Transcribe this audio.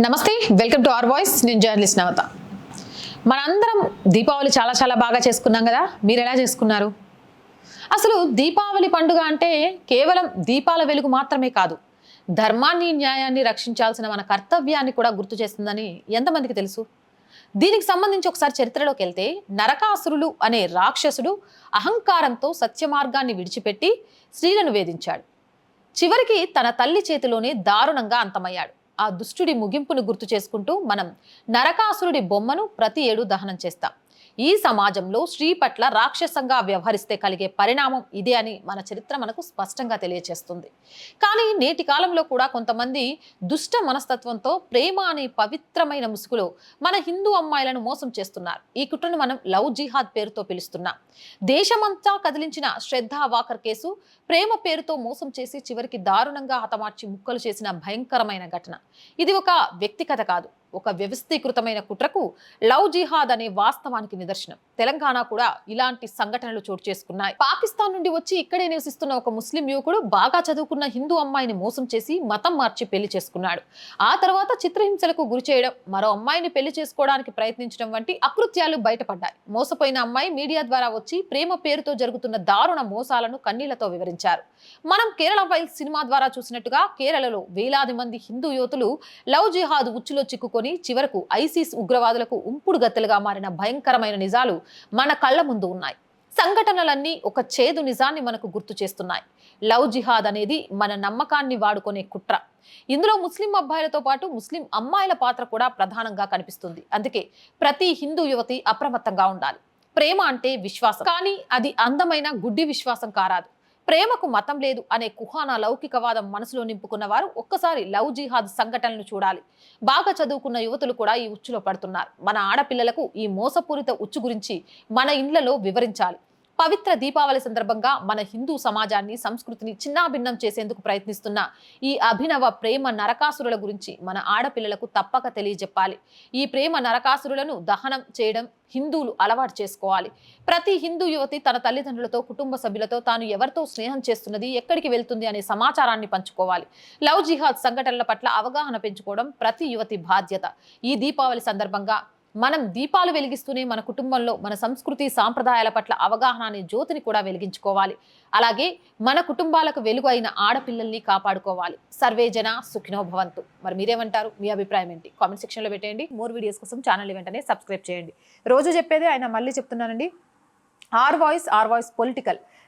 నమస్తే welcome to R voice. నేను journalist నవత. మనందరం దీపావళి చాలా చాలా బాగా చేసుకున్నాం కదా మీరు ఎలా చేసుకున్నారు? అసలు దీపావళి పండుగ అంటే కేవలం దీపాల వెలుగు మాత్రమే కాదు ధర్మాన్ని న్యాయాన్ని రక్షించాల్సిన మన కర్తవ్యాన్ని కూడా గుర్తు చేస్తుందని ఎంతమందికి తెలుసు? దీనికి సంబంధించి ఒకసారి చరిత్రలోకి వెళ్తే నరకాసురులు అనే రాక్షసుడు అహంకారంతో సత్యమార్గాన్ని విడిచిపెట్టి స్త్రీలను వేధించాడు. చివరికి తన తల్లి చేతిలోనే దారుణంగా అంతమయ్యాడు. ఆ దుష్టుడి ముగింపును గుర్తు చేసుకుంటూ మనం నరకాసురుడి బొమ్మను ప్రతి ఏడు దహనం చేస్తాం. ఈ సమాజంలో స్త్రీ పట్ల రాక్షసంగా వ్యవహరిస్తే కలిగే పరిణామం ఇదే అని మన చరిత్ర మనకు స్పష్టంగా తెలియచేస్తుంది. కానీ నేటి కాలంలో కూడా కొంతమంది దుష్ట మనస్తత్వంతో ప్రేమ అనే పవిత్రమైన ముసుగులో మన హిందూ అమ్మాయిలను మోసం చేస్తున్నారు. ఈ కుట్రను మనం లవ్ జిహాద్ పేరుతో పిలుస్తున్నాం. దేశమంతా కదిలించిన శ్రద్ధా వాకర్ కేసు ప్రేమ పేరుతో మోసం చేసి చివరికి దారుణంగా హతమార్చి ముక్కలు చేసిన భయంకరమైన ఘటన. ఇది ఒక వ్యక్తిగత కాదు. ఒక వ్యవస్థీకృతమైన కుట్రకు లవ్ జిహాద్ అనే వాస్తవానికి నిదర్శనం. తెలంగాణ కూడా ఇలాంటి సంఘటనలు చోటు చేసుకున్నాయి. పాకిస్తాన్ నుండి వచ్చి ఇక్కడే నివసిస్తున్న ఒక ముస్లిం యువకుడు బాగా చదువుకున్న హిందూ అమ్మాయిని మోసం చేసి మతం మార్చి పెళ్ళి చేసుకున్నాడు. ఆ తర్వాత చిత్రహింసలకు గురి చేయడం మరో అమ్మాయిని పెళ్ళి చేసుకోవడానికి ప్రయత్నించడం వంటి అకృత్యాలు బయటపడ్డాయి. మోసపోయిన అమ్మాయి మీడియా ద్వారా వచ్చి ప్రేమ పేరుతో జరుగుతున్న దారుణ మోసాలను కన్నీళ్ళతో వివరించారు. మనం కేరళ ఫైల్ సినిమా ద్వారా చూసినట్టుగా కేరళలో వేలాది మంది హిందూ యువతులు లవ్ జిహాద్ ఉచ్చులో చిక్కుకొని చివరకు ఐసిస్ ఉగ్రవాదులకు ఉంపుడు గత్తెలుగా మారిన భయంకరమైన నిజాలు మన కళ్ళ ముందు ఉన్నాయి. సంఘటనలన్నీ ఒక చేదు నిజాన్ని మనకు గుర్తు చేస్తున్నాయి. లవ్ జిహాద్ అనేది మన నమ్మకాన్ని వాడుకునే కుట్ర. ఇందులో ముస్లిం అబ్బాయిలతో పాటు ముస్లిం అమ్మాయిల పాత్ర కూడా ప్రధానంగా కనిపిస్తుంది. అందుకే ప్రతి హిందూ యువతి అప్రమత్తంగా ఉండాలి. ప్రేమ అంటే విశ్వాసం. కానీ అది అందమైన గుడ్డి విశ్వాసం కారాదు. ప్రేమకు మతం లేదు అనే కుహాన లౌకికవాదం మనసులో నింపుకున్న వారు ఒక్కసారి లవ్ జిహాద్ సంఘటనలు చూడాలి. బాగా చదువుకున్న యువతులు కూడా ఈ ఉచ్చులో పడుతున్నారు. మన ఆడపిల్లలకు ఈ మోసపూరిత ఉచ్చు గురించి మన ఇండ్లలో వివరించాలి. పవిత్ర దీపావళి సందర్భంగా మన హిందూ సమాజాన్ని సంస్కృతిని చిన్నాభిన్నం చేసేందుకు ప్రయత్నిస్తున్న ఈ అభినవ ప్రేమ నరకాసురుల గురించి మన ఆడపిల్లలకు తప్పక తెలియజెప్పాలి. ఈ ప్రేమ నరకాసురులను దహనం చేయడం హిందువులు అలవాటు చేసుకోవాలి. ప్రతి హిందూ యువతి తన తల్లిదండ్రులతో కుటుంబ సభ్యులతో తాను ఎవరితో స్నేహం చేస్తున్నది ఎక్కడికి వెళ్తుంది అనే సమాచారాన్ని పంచుకోవాలి. లవ్ జిహాద్ సంఘటనల పట్ల అవగాహన పెంచుకోవడం ప్రతి యువతి బాధ్యత. ఈ దీపావళి సందర్భంగా మనం దీపాలు వెలిగిస్తూనే మన కుటుంబంలో మన సంస్కృతి సాంప్రదాయాల పట్ల అవగాహన అనే జ్యోతిని కూడా వెలిగించుకోవాలి. అలాగే మన కుటుంబాలకు వెలుగు అయిన ఆడపిల్లల్ని కాపాడుకోవాలి. సర్వే జన మరి మీరేమంటారు? మీ అభిప్రాయం ఏంటి? కామెంట్ సెక్షన్లో పెట్టేయండి. మోర్ వీడియోస్ కోసం ఛానల్ వెంటనే సబ్స్క్రైబ్ చేయండి. రోజు చెప్పేదే ఆయన మళ్ళీ చెప్తున్నానండి. R voice R voice political.